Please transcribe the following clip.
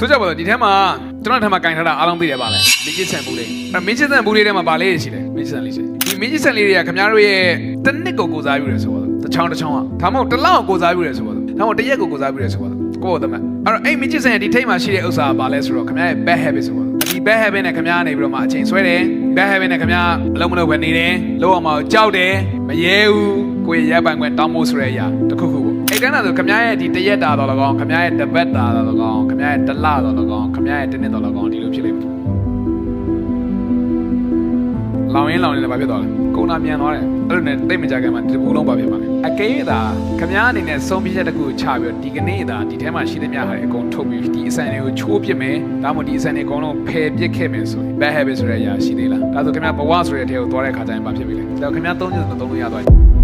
ဆိုကြပါတော့ဒီထဲမှာကျွန်တော်ထဲမှာကင်ထားတာအားလုံးသိတယ်ပါလဲမင်းချစ်ဆန်ဘူးလေးအဲ့မင်းချစ်ဆန်ဘူးလေးထဲမှာဗာလေးရှိတယ်မင်းချစ်ဆန်လေးရှိတယ်ဒီမင်းချစ်ဆန်လေးတွေကခင်ဗျားတို့ရဲ့တစ်နှစ်ကိုကိုစားပြုတယ်ဆိုပါတော့တစ်ချောင်းတစ်ချောင်းอ่ะဒါမှမဟုတ်တစ်လောက်ကိုကိုစားပြုတယ်ဆိုပါတော့ဒါမှမဟုတ်တစ်ရက်ကိုကိုစားပြုတယ်ဆိုပါတော့ကိုယ့်ဘာသမအဲ့တော့အဲ့မင်းချစ်ဆန်ရဲ့ဒီထိတ်မှာရှိတဲ့ဥစ္စာကဗာလဲဆိုတော့ခင်ဗျားရဲ့ bad habit ဆိုပါတော့ဒီ bad habit နဲ့ခင်ဗျားကနေပြီးတော့မှအချိန်ဆွဲတယ် bad habit နဲ့ခင်ဗျားအလုံးမလုံးပဲနေတယ်လုံးအောင်မကြောက်တယ်မရဲဘူးကိုယ့်ရဲ့ရပ်ပိုင်ခွင့်တောင်းဖို့ဆိုတဲ့အရာတစ်ခုခုပေါ့ ကန်းတာဆိုခမရဲ့ဒီတရက်တာတော့လကောင်းခမရဲ့တပတ်တာတော့လကောင်းခမရဲ့တလတော့လကောင်းခမရဲ့တနှစ်တော့လကောင်းဒီလိုဖြစ်လိမ့်မယ်လောင်ရင်လောင်နေလည်းဘာဖြစ်သွားလဲကုန်းနာမြန်သွားတယ်အဲ့လိုနဲ့တိတ်မကြခင်မှာဒီပူလုံးဘာဖြစ်မှာလဲအကဲရတာခမည်းအနေနဲ့ဆုံးဖြတ်ချက်တစ်ခုချပြီးတော့ဒီကနေ့ဒါဒီထဲမှာရှိသမျှဟာအကုန်ထုတ်ပြီးဒီအဆန်တွေကိုချိုးပစ်မယ်ဒါမှမဟုတ်ဒီအဆန်တွေအကုန်လုံးဖယ်ပစ်ခဲ့မယ်ဆိုရင် bad habit ဆိုတဲ့အရာရှိသေးလားဒါဆိုခမည်းဘဝဆိုတဲ့အထဲကိုသွားတဲ့ခါကျရင်ဘာဖြစ်ပြီလဲဒါခမည်းသုံးချက်သုံးလို့ရသွားပြီ